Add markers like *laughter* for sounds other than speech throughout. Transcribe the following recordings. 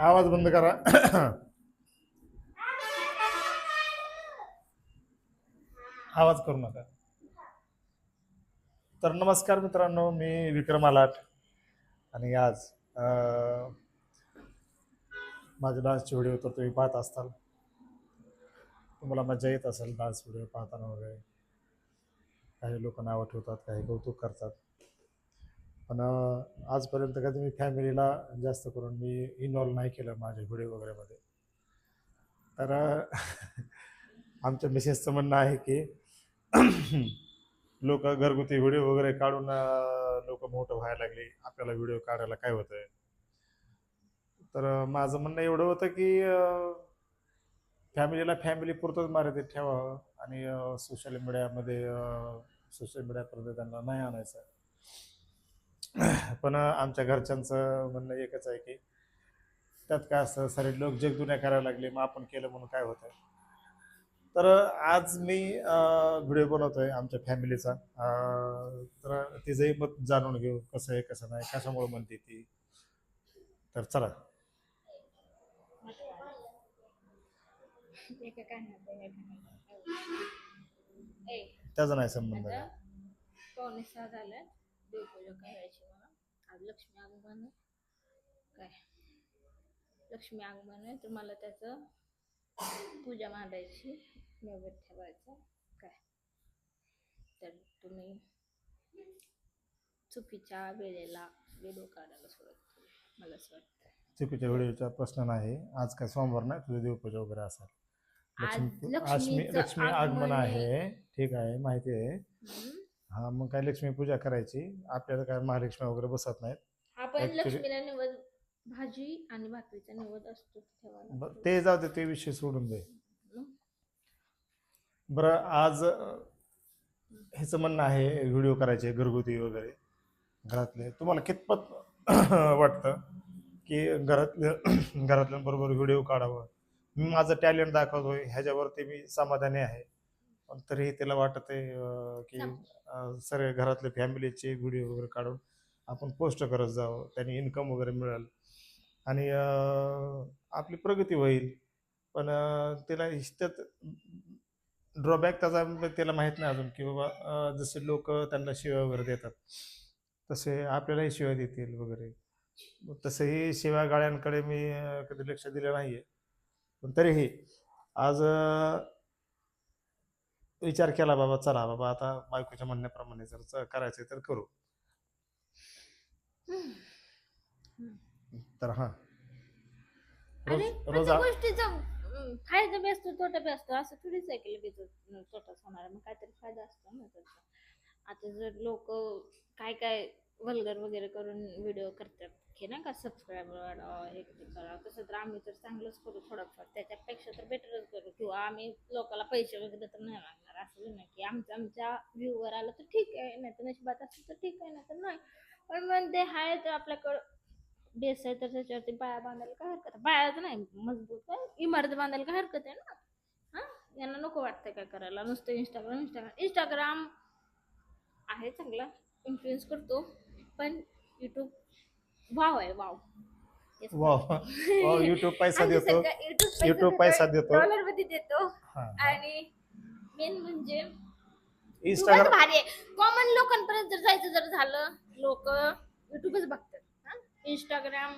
आवाज बंद करा. आवाज करू नका. तर नमस्कार मित्रांनो मी विक्रम आलाट. आणि आज माझे डान्सचे व्हिडिओ तर तुम्ही पाहत असताल. तुम्हाला मजा येत असेल डान्स व्हिडिओ पाहताना वगैरे. काही लोक नावं ठेवतात काही कौतुक करतात. पण आजपर्यंत कधी मी फॅमिलीला जास्त करून मी इन्व्हॉल्व नाही केलं माझ्या व्हिडिओ वगैरेमध्ये तर *laughs* आमच्या मिसेसचं म्हणणं आहे की *clears throat* लोक घरगुती व्हिडिओ वगैरे काढून लोक मोठं व्हायला लागली. आपल्याला व्हिडिओ काढायला काय होतंय? तर माझं म्हणणं एवढं होतं की फॅमिलीला फॅमिली पुरतंच मर्यादित ठेवावं आणि सोशल मीडियामध्ये सोशल मीडियापर्यंत त्यांना नाही आणायचं. *coughs* पण आमच्या घरच्यांचं म्हणणं एकच आहे की त्यात काय असतं सारे लोक जगदुन्या करायला लागले मग आपण केलं म्हणून काय होतं तर आज मी व्हिडिओ बनवतोय आमच्या फॅमिलीचा. तर तिचंही मत जाणून घेऊ कसं आहे कसं नाही कशामुळे म्हणते ती. तर चला. त्याचा नाही संबंध देवपूजा करायची मला आज लक्ष्मी आगमन आहे. काय? लक्ष्मी आगमन आहे तर मला त्याचं पूजा मांडायची नैवेद्य ठेवायचा. काय? तर तुम्ही चुकीच्या वेळेला व्हिडिओ काढायला सोडत मला असं वाटतं चुकीच्या व्हिडिओचा प्रश्न नाही. आज काय सोमवार नाही तुझी देवपूजा वगैरे असेल. आज लक्ष्मी लक्ष्मी लक्ष्मीचं आगमन आहे. ठीक आहे माहिती आहे. हा मग काय लक्ष्मी पूजा करायची. आपल्याला काय महालक्ष्मी वगैरे बसत नाहीत. आपण Actually- लक्ष्मीला निवड भाजी आणि भाकरीचा निवड असतो ठेवायला. ब- ते जाऊ दे ते विषय सोडून दे. बरं आज अं, ह्याचं म्हणणं आहे व्हिडिओ करायचे घरगुती वगैरे घरातले. तुम्हाला कितपत *clears throat* वाटतं की घरातल्या *clears throat* घरातल्यांबरोबर व्हिडिओ काढावं? मी माझं टॅलेंट दाखवतोय ह्याच्यावरती मी समाधानी आहे. पण तरीही त्याला वाटत आहे की सर्व घरातले फॅमिलीचे व्हिडिओ वगैरे काढून आपण पोस्ट करत जावं त्याने इन्कम वगैरे मिळेल. आणि आपली प्रगती होईल. पण त्याला त्यात ड्रॉबॅक त्याचा म्हणजे त्याला माहीत नाही अजून की बाबा जसे लोक त्यांना शिव्या वगैरे देतात तसे आपल्यालाही शिव्या देतील वगैरे. तसंही शिव्या गाळ्यांकडे मी कधी लक्ष दिलं नाही आहे पण तरीही आज विचार केला बाबा चला बाबा आता बायकोच्या म्हणण्याप्रमाणे जर च- करायचं तर करू. तर हां. रोज अरे रोज प्रत्येक आ- गोष्टीचा अं, फायदा बी असतो तोटा बी असतो. असं थोडीच आहे की लगेच अं, तोटाच होणार आहे. मग काहीतरी फायदा असतो ना त्याचा. आता जर लोक काय काय वल्गर वगैरे करून व्हिडिओ करतात ओके नाही का? सबस्क्रायबर हे ते करा. तसं तर आम्ही तर चांगलंच करू थोडंफार. त्याच्यापेक्षा तर बेटरच करू. किंवा आम्ही लोकांना पैसे वगैरे तर नाही मागणार असं नाही की आमचं आमच्या व्ह्यूवर आलं तर ठीक आहे. नाही तर नशिबात असेल तर ठीक आहे. नाही तर नाही. पण मग ते आहे तर आपल्याकडं बेस आहे तर त्याच्यावरती बाया बांधायला काय हरकत आहे? बाया तर नाही मजबूत काय इमारत बांधायला काय हरकत आहे ना? हां? यांना नको वाटतं काय करायला. नुसतं इंस्टाग्राम इंस्टाग्राम इंस्टाग्राम आहे चांगला. इन्फ्लुएन्स करतो. पण यूट्यूब वाव आहे वाव. वाव. युट्यूब *laughs* पैसा देतो. युट्यूब YouTube पैसा देतो. डॉलरमध्ये देतो. आणि मेन म्हणजे इंस्टाग्राम भारी आहे. कॉमन लोकांपर्यंत जर जायचं जर झालं लोक युट्यूबच बघतात इंस्टाग्राम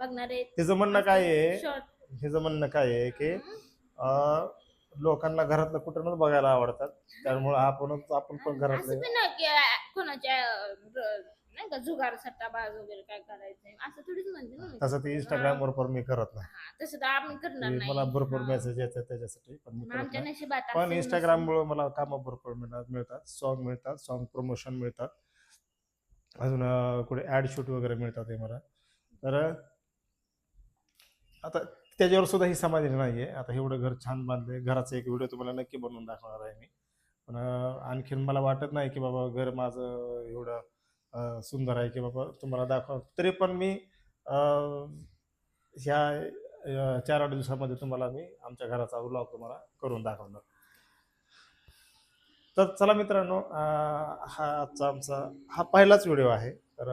बघणारे तिचं म्हणणं काय आहे? शॉर्ट हिचं म्हणणं काय आहे की अं, लोकांना घरातलं कुठूनच बघायला आवडतात. त्यामुळे आपणच आपण पण घरातले. नाही की अं, कोणाच्या अं, र- नाही का जुगार सट्टाबाज वगैरे काय करायचंय? असं थोडीच म्हणते ना मी. तसं ते इंस्टाग्राम वर पण मी करत नाही. हा, तसं तर आम्ही करणार नाही. मला भरपूर हा. मेसेज येतात त्याच्यासाठी पण मी मग करत आमच्या नाही. नशिबात पण असेल इंस्टाग्राम नसेल. मुळे मला कामं भरपूर मिळतात मिळतात. सॉन्ग मिळतात सॉन्ग प्रमोशन मिळतात. अजून अं, कुठे ॲड शूट वगैरे मिळतात हे मला. तर आता त्याच्यावर सुद्धा ही समाधानी नाही आहे आता एवढं घर छान बांधले घराचा एक व्हिडिओ तुम्हाला नक्की बनवून दाखवणार आहे मी. पण अं, आणखीन मला वाटत नाही की बाबा घर माझं एवढं सुंदर आहे की बाबा तुम्हाला दाखव. तरी पण मी ह्या चार आठ दिवसामध्ये तुम्हाला मी आमच्या घराचा व्लॉग तुम्हाला करून दाखवणार. तर चला मित्रांनो हा आजचा आमचा हा पहिलाच व्हिडिओ आहे. तर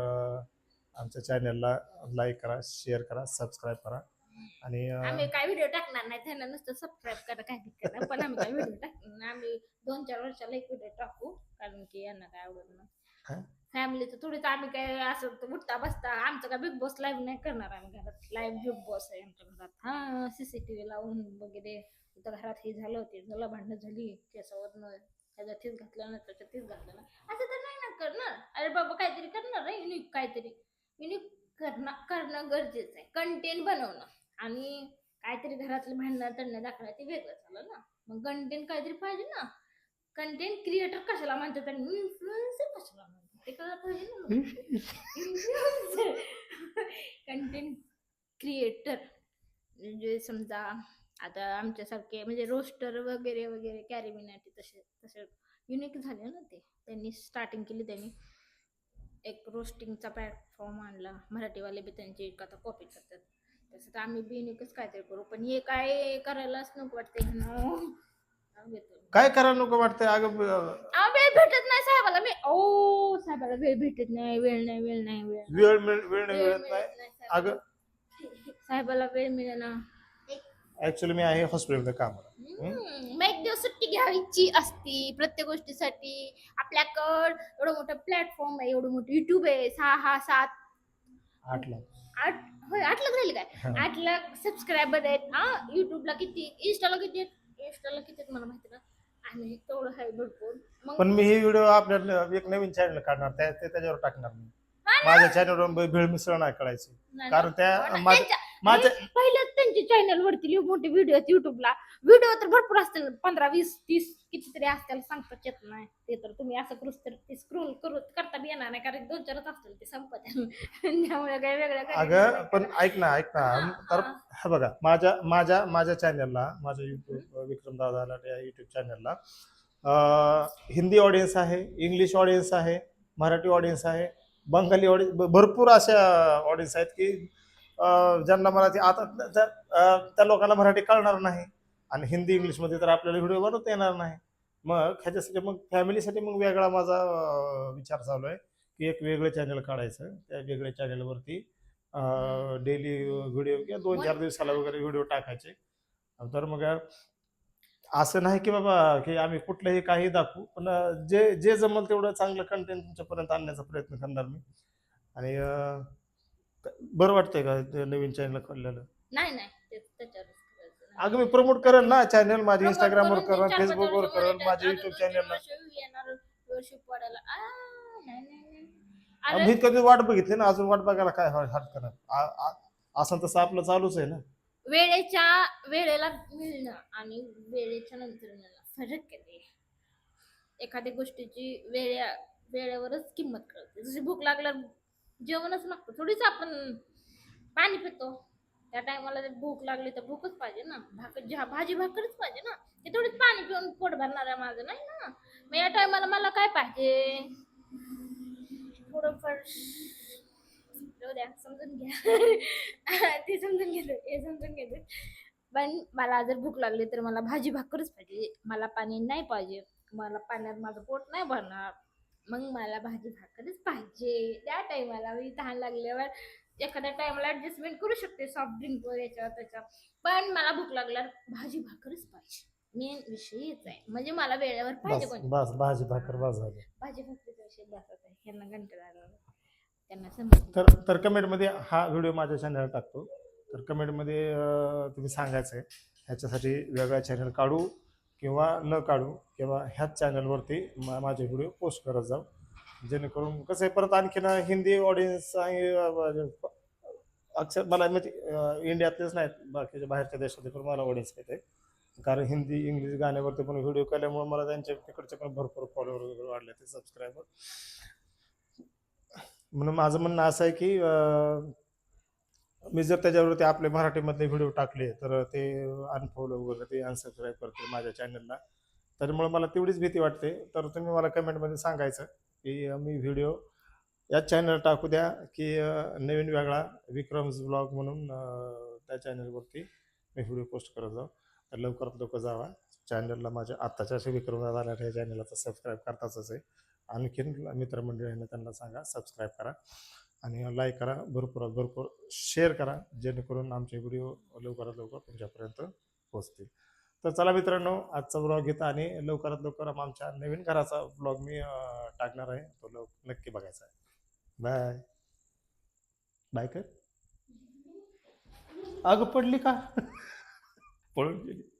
आमच्या चॅनलला लाईक करा शेअर करा सबस्क्राईब करा. आणि आम्ही काय व्हिडिओ टाकणार नाही त्यांना नुसतं सबस्क्राईब करा काय करा. पण आम्ही काय व्हिडिओ टाकणार. आम्ही दोन चार वर्षाला एक व्हिडिओ टाकू कारण की यांना काय आवडत? नाही. फॅमिलीचं थोडीच आम्ही काय असं तर उठता बसता आमचं काय बिग बॉस लाईव्ह नाही करणार आम्ही घरात. लाईव्ह बिग बॉस आहे आमच्या घरात. हा सीसीटीव्ही लावून वगैरे. इथं घरात हे झालं ते झालं भांडणं झाली. केसावरनं त्याच्या तीच घातलं ना त्याच्या तीच घातलं ना. असं तर नाही ना करणार. अरे बाबा काहीतरी करणार आहे युनिक काहीतरी. युनिक करणं करणं गरजेचं आहे. कंटेंट बनवणं. आणि काहीतरी घरातलं भांडणं तडणं दाखवणं ते वेगळं झालं ना. मग कंटेंट काहीतरी पाहिजे ना. कंटेंट क्रिएटर कशाला म्हणतात आणि इन्फ्लुएन्सर कशाला म्हणतात? कंटेंट क्रिएटर म्हणजे समजा आता आमच्यासारखे म्हणजे रोस्टर वगैरे वगैरे कॅरिमिनाटी तसे तसे युनिक झाले ना ते. त्यांनी स्टार्टिंग केली त्यांनी. एक रोस्टिंगचा प्लॅटफॉर्म आणला. मराठीवाले बी त्यांची एक आता कॉपी करतात. तसं तर आम्ही बी युनिकच काहीतरी करू. पण हे काय करायलाच नको वाटते काय करायला नको वाटतंय? अगं ब- वेळ भेटत नाही साहेबाला. वेळ ओ साहेबाला वेळ भेटत नाही. वेळ नाही वेळ नाही वेळ वेळ मिळ- वेळ नाही वेळ मिळत नाही. मिळत नाही. अगं साहेबाला वेळ मिळेना. ऍक्च्युली मी आहे हॉस्पिटलमध्ये काम हम्म, मग एक दिवस सुट्टी घ्यायची असती प्रत्येक गोष्टीसाठी. आपल्याकडं एवढं मोठं प्लॅटफॉर्म आहे एवढं मोठं युट्यूब आहे. सहा हा सात. आठला आठ होय आठ लाख राहिले काय? हा. आठ लाख सबस्क्रायबर आहेत. हा युट्यूबला किती? इंस्टाला किती? आहेत किती मला माहिती ना आणि तेवढं आहे भरपूर मग पण मी ही व्हिडिओ आपल्या एक नवीन चॅनल काढणार त्या ते त्याच्यावर टाकणार मी? माझ्या चॅनलवर भेळ मिसळ नाही करायची नाही? कारण त्या माझ्या त्यांच्या- माझ्या अरे, पहिलेच त्यांच्या चॅनल वरती लई मोठे व्हिडिओ युट्यूबला व्हिडिओ तर भरपूर असतील. पंधरा वीस तीस कितीतरी असतील सांगताच येत नाही. ते तर तुम्ही असं करूच तर ते स्क्रोल करू करता बी येणार नाही. कारण दोन चारच असतील ते संपत *laughs* त्यामुळे काय वेगळं काही अगं पण. ऐक ना ऐक ना. तर हा. बघा माझ्या माझ्या माझ्या चॅनलला माझ्या युट्यूब विक्रम दादा लाटे या युट्यूब चॅनलला हिंदी ऑडियन्स आहे इंग्लिश ऑडियन्स आहे मराठी ऑडियन्स आहे बंगाली ऑडियन्स भरपूर अशा ऑडियन्स आहेत की ज्यांना मराठी आता त्या- त्या लोकांना मराठी कळणार नाही. आणि हिंदी इंग्लिशमध्ये तर आपल्याला व्हिडिओ बनवता येणार नाही. मग ह्याच्यासाठी मग फॅमिलीसाठी मग वेगळा माझा विचार चालू आहे की एक वेगळं चॅनल काढायचं. त्या वेगळ्या चॅनलवरती डेली व्हिडिओ किंवा दोन चार दिवसाला वगैरे व्हिडिओ टाकायचे. तर मग असं नाही की बाबा की आम्ही कुठलंही काही दाखवू पण जे जे जमल तेवढं चांगलं कंटेंट तुमच्यापर्यंत आणण्याचा प्रयत्न करणार मी. आणि बरं वाटतंय का ते नवीन चॅनल खोललेलं? नाही नाही ते त्याच्यावरच करायचं नाही. अगं मी प्रमोट करेन ना चॅनल माझ्या Promote करेन चार पाच फेसबुकवर वर्ष करेन मध्ये माझ्या अजून युट्यूब चॅनलला वर्ष येणार वर्ष पडायला. आ, नाही नाही नाही. अरे, मी कधी वाट बघितली ना अजून वाट बघायला काय हात करणार असं तसं आपलं चालूच आहे ना. वेळेच्या वेळेला मिळणं आणि वेळेच्या नंतर मिळणं फरक आहे एखाद्या गोष्टीची वेळ्या वेळेवरच किंमत कळते. जशी भूक लागल्यावर जेवणच लागतं थोडीच आपण पाणी पितो. त्या टायमाला जर भूक लागली तर भूकच पाहिजे ना. भाकर जा भाजी भाकरच पाहिजे ना. ते थोडीच पाणी पिऊन पोट भरणार आहे माझं नाही ना. मग या टायमाला मला काय पाहिजे? थोडंफार जाऊ द्या समजून घ्या. *laughs* ते समजून घेतो हे समजून घेतो. पण मला जर भूक लागली तर मला भाजी भाकरच पाहिजे. मला पाणी नाही पाहिजे. मला पाण्यात माझं पोट नाही भरणार. मग मला भाजी भाकरच पाहिजे. त्या टायमाला मी तहान लागल्यावर एखाद्या टायमाला ऍडजस्टमेंट करू शकते सॉफ्ट ड्रिंकवर याच्यावर त्याच्यावर. पण मला भूक लागल्यावर भाजी भाकरच पाहिजे. मेन विषय हेच आहे. म्हणजे मला वेळेवर पाहिजे बस कोणती बस भाजी भाकर बस झाली भाजी भाकरीचा विषय बसत आहे. घंटा त्यांना समजलं. तर तर कमेंटमध्ये हा व्हिडिओ माझ्या चॅनलला टाकतो. तर कमेंटमध्ये अं, तुम्ही सांगायचं आहे. ह्याच्यासाठी वेगळा चॅनल काढू. किंवा न काढू किंवा ह्याच चॅनलवरती मा माझे व्हिडिओ पोस्ट करत जाऊ. जेणेकरून कसं आहे परत आणखीन हिंदी ऑडियन्स आणि अक्षर मला म्हणजे इंडियातलेच नाहीत बाकीच्या बाहेरच्या देशातले पण मला ऑडियन्स येते कारण हिंदी इंग्लिश गाण्यावरती पण व्हिडिओ केल्यामुळे मला त्यांच्या तिकडचे पण भरपूर फॉलोअर वगैरे वाढले ते सबस्क्रायबर म्हणून माझं म्हणणं असं आहे की मी जर त्याच्यावरती आपले मराठीमधले व्हिडिओ टाकले तर ते अनफॉलो वगैरे ते अनसबस्क्राईब करते माझ्या चॅनलला त्याच्यामुळे मला तेवढीच भीती वाटते. तर तुम्ही मला कमेंटमध्ये सांगायचं की मी व्हिडिओ या चॅनल टाकू द्या की नवीन वेगळा विक्रम्स ब्लॉग म्हणून त्या चॅनलवरती मी व्हिडिओ पोस्ट करत जाऊ. तर लवकरात लवकर जावा. चॅनलला माझ्या आत्ताच्या असे विक्रम झाला या चॅनलला सबस्क्राईब करताच आहे. आणखीन मित्रमंडळींना त्यांना सांगा सबस्क्राईब करा. आणि लाईक करा भरपूर भरपूर शेअर करा जेणेकरून आमचे व्हिडिओ लवकरात लवकर तुमच्यापर्यंत पोहोचतील. तर चला मित्रांनो आजचा ब्लॉग घेता आणि लवकरात लवकर आमच्या नवीन घराचा ब्लॉग मी टाकणार आहे. तो लव नक्की बघायचा आहे. बाय बाय कर. अगं पडली का? *laughs* पळून गेली.